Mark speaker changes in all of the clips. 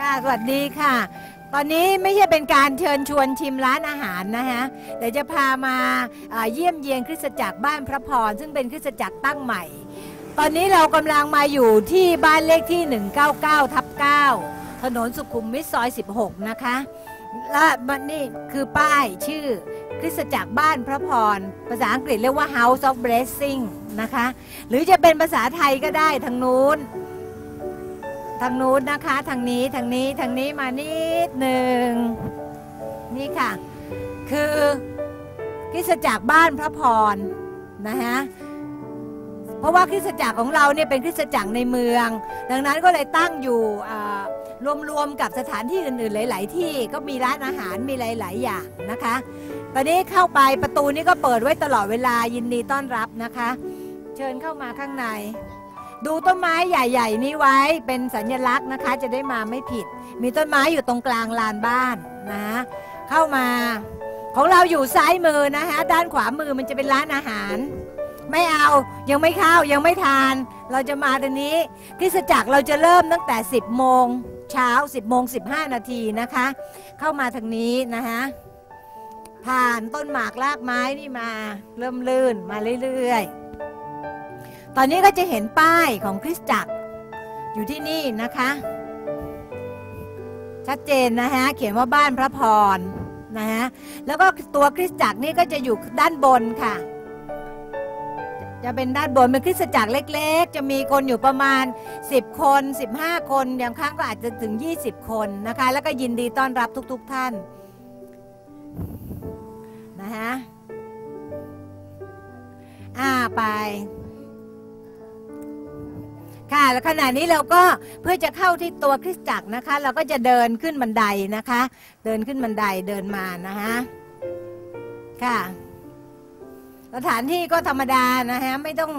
Speaker 1: ค่ะ สวัสดีค่ะ ตอนนี้ไม่ใช่เป็นการเชิญชวนชิมร้านอาหารนะคะเดี๋ยวจะพามาอ่าเยี่ยมเยียนคริสตจักรบ้านพระพร ซึ่งเป็นคริสตจักรตั้งใหม่ ตอนนี้เรากำลังมาอยู่ที่บ้านเลขที่ 199ทับ9ถนนสุขุมวิทซอย 16 นะคะ และมันนี่คือป้ายชื่อคริสตจักรบ้านพระพร ภาษาอังกฤษเรียกว่า House of Blessing นะคะ หรือจะเป็นภาษาไทยก็ได้ทางนู้น ทางนู้นนะคะทางนี้ทางนี้ทางนี้มานิดหนึ่งนี่ค่ะ คือคริสจักรบ้านพระพรนะคะเพราะว่าคริสจักรของเราเนี่ยเป็นคริสจักรในเมือง ดังนั้นก็เลยตั้งอยู่รวมๆกับสถานที่อื่นๆ หลาย ๆ ที่ก็มีร้านอาหารมีหลาย ๆ อย่างนะคะ ตอนนี้เข้าไปประตูนี้ก็เปิดไว้ตลอดเวลายินดีต้อนรับนะคะ เชิญเข้ามาข้างใน ดูต้นไม้ใหญ่ ๆ นี้ไว้เป็นสัญลักษณ์นะคะ จะได้มาไม่ผิด มีต้นไม้อยู่ตรงกลางลานบ้านนะ เข้ามาของเราอยู่ซ้ายมือนะคะ ด้านขวามือมันจะเป็นร้านอาหาร ไม่เอายังไม่เข้ายังไม่ทาน เราจะมาตอนนี้คริสจักเราจะเริ่มตั้งแต่ 10 โมงเช้า 10 โมง 15 นาทีนะคะ เข้ามาทางนี้นะคะผ่านต้นหมากรากไม้นี่มา เริ่มลื่นมาเรื่อยๆ ตอนนี้ก็จะเห็นป้ายของคริสตจักร อยู่ที่นี่นะคะ ชัดเจนนะฮะ เขียนว่าบ้านพระพรนะฮะ แล้วก็ตัวคริสตจักรนี่ก็จะอยู่ด้านบนค่ะ จะเป็นด้านบนเป็นคริสตจักรเล็กๆ จะมีคนอยู่ประมาณ 10 คน 15 คนอย่างครั้งก็อาจจะถึง 20 คนนะคะ แล้วก็ยินดีต้อนรับทุก ๆ ท่านนะฮะอ่าไป ค่ะแล้วขณะนี้เราก็เพื่อจะเข้าที่ตัวคริสตจักรนะคะ เราก็จะเดินขึ้นบันไดนะคะ เดินขึ้นบันไดเดินมานะฮะค่ะ สถานที่ก็ธรรมดานะฮะไม่ต้อง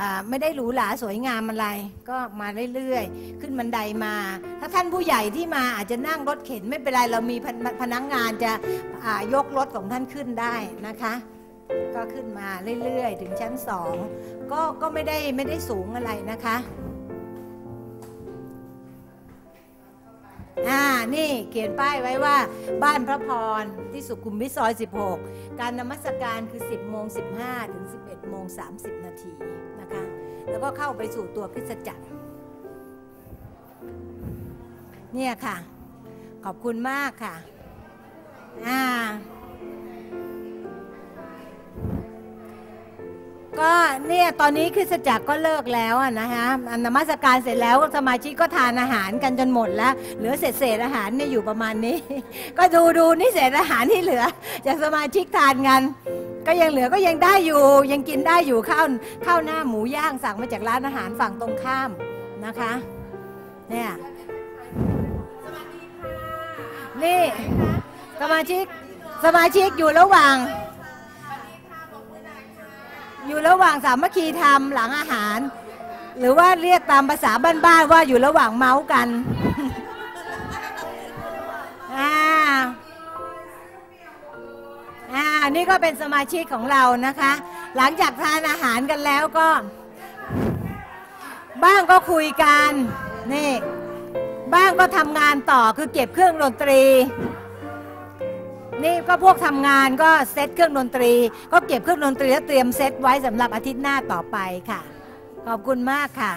Speaker 1: อไม่ได้หรูหราสวยงามอะไร ก็มาเรื่อยๆ ขึ้นบันไดมา ถ้าท่านผู้ใหญ่ที่มาอาจจะนั่งรถเข็นไม่เป็นไรเรามีพนักงานจะยกรถของท่านขึ้นได้นะคะก็ขึ้นมาเรื่อยๆ ถึงชั้นสองก็ก็ไม่ได้ไม่ได้สูงอะไรนะคะ นี่เขียนป้ายไว้ว่าบ้านพระพรที่สุขุมวิทซอย 16 การนมัสการคือ 10โมง15 ถึง 11โมง30 นาทีนะคะ แล้วก็เข้าไปสู่ตัวคริสตจักร เนี่ยค่ะ ขอบคุณมากค่ะ อ่า เนี่ยตอนนี้คริสตจักรก็เลิกแล้วอะนะคะอันนมัสการเสร็จแล้วสมาชิกก็ทานอาหารกันจนหมดแล้ว เหลือเศษเศษอาหารเนี่ยอยู่ประมาณนี้ ก็ดูดูนี่เศษอาหารที่เหลือจากสมาชิกทานกันก็ยังเหลือก็ยังได้อยู่ยังกินได้อยู่ข้าวข้าวหน้าหมูย่างสั่งมาจากร้านอาหารฝั่งตรงข้ามนะคะเนี่ยนี่สมาชิกสมาชิกอยู่ระหว่าง อยู่ระหว่างสามัคคีธรรมหลังอาหาร หรือว่าเรียกตามภาษาบ้านๆว่าอยู่ระหว่างเมาส์กันอ่าอ่านี่ก็เป็นสมาชิกของเรานะคะ หลังจากทานอาหารกันแล้วก็ บ้างก็คุยกันนี่บ้างก็ทำงานต่อคือเก็บเครื่องดนตรี นี่ก็พวกทำงานก็เซตเครื่องดนตรี ก็เก็บเครื่องดนตรีแล้วเตรียมเซตไว้สำหรับอาทิตย์หน้าต่อไปค่ะ ขอบคุณมากค่ะ